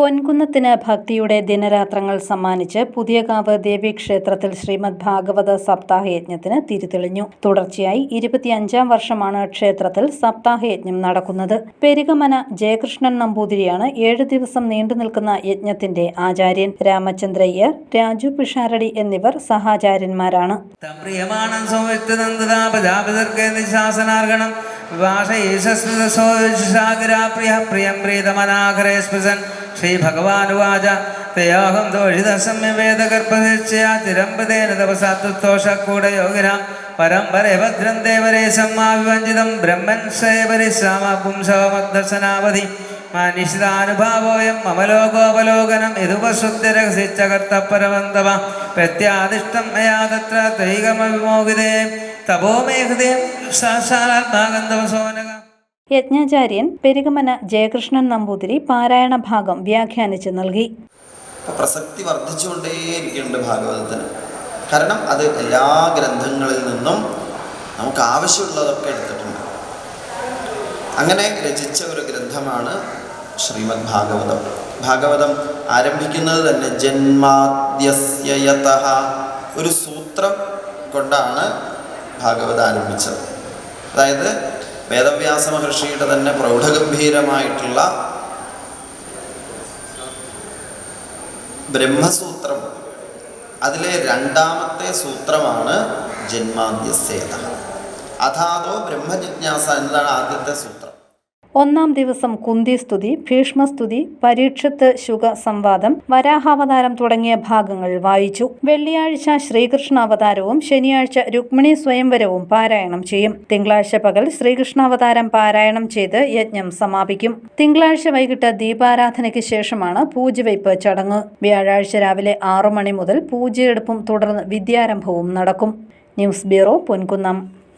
പൊൻകുന്നത്തിന് ഭക്തിയുടെ ദിനരാത്രങ്ങൾ സമ്മാനിച്ച് പുതിയകാവ് ദേവീക്ഷേത്രത്തിൽ ശ്രീമദ് ഭാഗവത സപ്താഹയജ്ഞത്തിന് തിരിതെളിഞ്ഞു. തുടർച്ചയായി ഇരുപത്തിയഞ്ചാം വർഷമാണ് ക്ഷേത്രത്തിൽ സപ്താഹയജ്ഞം നടക്കുന്നത്. പെരുകമന ജയകൃഷ്ണൻ നമ്പൂതിരിയാണ് ഏഴ് ദിവസം നീണ്ടു നിൽക്കുന്ന യജ്ഞത്തിന്റെ ആചാര്യൻ. രാമചന്ദ്രയ്യർ രാജു പിഷാരടി എന്നിവർ സഹാചാര്യന്മാരാണ്. ഭാഷ ശ്രീഭഗവാനുവാച തയോഹം ദോഷിത സമ്യവേദഗർഭനിശ്ചയാ തിരമ്പതേന തപസാത്തുതോഷക്കൂടയോഗിനാം പരമ്പരെ ഭദ്രം ദേവരെ സമ്മാവിവഞ്ചിതം ബ്രഹ്മൻ സേവരിശ്രാമ പുംസവമദ്ദർശനാവധി മാനിഷിതാനുഭാവോയം മമലോകോപലോകനം ലോകോപലോകനം യതുപശുദ്ധിരഹസിച്ച കർത്തപരമന്തവ പ്രത്യാദിഷ്ടം മയാ തത്ര ത്വൈകമവിമോഹിതേ തപോമേഹതേ സാക്ഷാത്മാഗന്ധവസോനക യജ്ഞാചാര്യൻ പെരുകമന ജയകൃഷ്ണൻ നമ്പൂതിരി പാരായണ ഭാഗം വ്യാഖ്യാനിച്ച് നൽകി. പ്രസക്തി വർദ്ധിച്ചുകൊണ്ടേയിരിക്കുന്നുണ്ട് ഭാഗവതത്തിന് കാരണം അത് എല്ലാ ഗ്രന്ഥങ്ങളിൽ നിന്നും നമുക്ക് ആവശ്യമുള്ളതൊക്കെ എടുത്തിട്ടുണ്ട്. അങ്ങനെ രചിച്ച ഒരു ഗ്രന്ഥമാണ് ശ്രീമദ് ഭാഗവതം. ഭാഗവതം ആരംഭിക്കുന്നത് തന്നെ ജന്മാദ്യസ്യയത ഒരു സൂത്രം കൊണ്ടാണ് ഭാഗവതം ആരംഭിച്ചത്. അതായത് വേദവ്യാസ മഹർഷിയുടെ തന്നെ പ്രൗഢഗംഭീരമായിട്ടുള്ള ബ്രഹ്മസൂത്രം. അതിലെ രണ്ടാമത്തെ സൂത്രമാണ് ജന്മാന്ത്യസേത. അഥാതോ ബ്രഹ്മജിജ്ഞാസ എന്നതാണ് ആദ്യത്തെ സൂത്രം. ഒന്നാം ദിവസം കുന്തി സ്തുതി ഭീഷ്മസ്തുതി പരീക്ഷത്ത് ശുക സംവാദം വരാഹാവതാരം തുടങ്ങിയ ഭാഗങ്ങൾ വായിച്ചു. വെള്ളിയാഴ്ച ശ്രീകൃഷ്ണ അവതാരവും ശനിയാഴ്ച രുക്മിണി സ്വയംവരവും പാരായണം ചെയ്യും. തിങ്കളാഴ്ച പകൽ ശ്രീകൃഷ്ണാവതാരം പാരായണം ചെയ്ത് യജ്ഞം സമാപിക്കും. തിങ്കളാഴ്ച വൈകിട്ട് ദീപാരാധനയ്ക്ക് ശേഷമാണ് പൂജവയ്പ് ചടങ്ങ്. വ്യാഴാഴ്ച രാവിലെ ആറു മണി മുതൽ പൂജയെടുപ്പും തുടർന്ന് വിദ്യാരംഭവും നടക്കും. News bureau Ponkunnam.